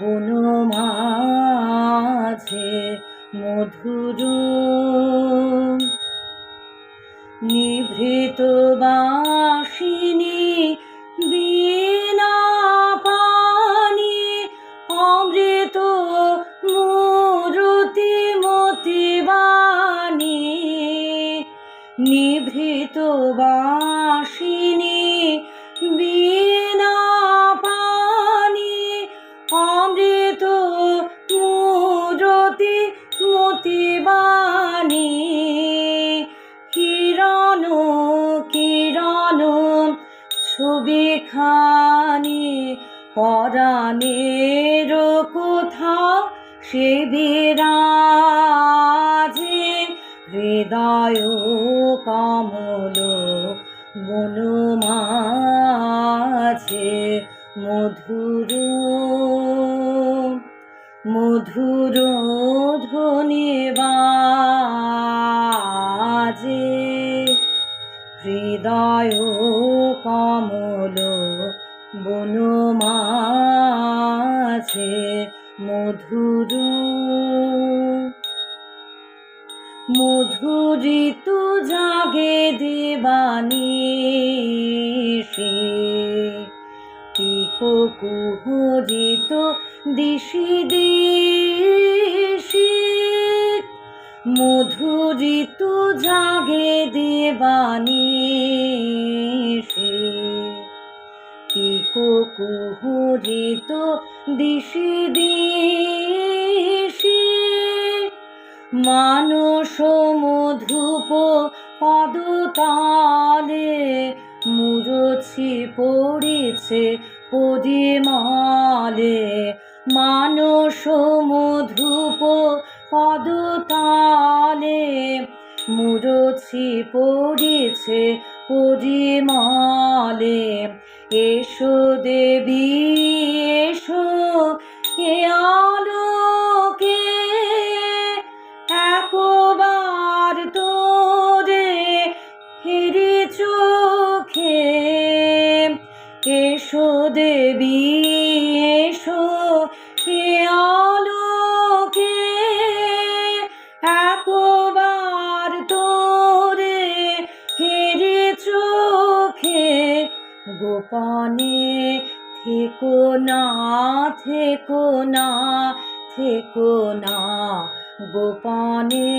বনমাঝে মধুর নিভৃত বাসিনী বীণা পানি অমৃত মূরতি মতিবাণী নিভৃত বাসিনী বীণা পানি ছবি খানি পরাণের কোথাও সে বিরাজে? হৃদয় কমল বনমাঝে মধুর মধুর ধ্বনি বাজে। হৃদয় কমল বনমাঝে মধুর মধুরিত জাগে দেবানি কুহরিত দিশি দিশি মধুরিত জাগে দেবানি সে। পিকো কুহরিত দিশি দিশি। মানস মধুপ পদতালে মুরছি পড়েছে পরিমালে মানস মধুপ পদতালে মুরছি পড়েছে পরিমালে। এসো দেবী, এসো, এ আলোকে। একবার তোরে হেরে চোখে। এসো দেবী, এসো হে আলোকে গোপনে থেকো না থেকো না থেকো না গোপনে।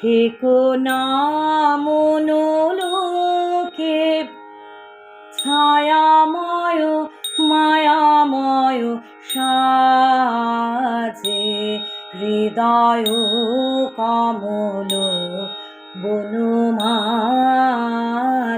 থেকো না মনোলোকে, ছায়াময়, মায়াময় সাজে, হৃদয় কমল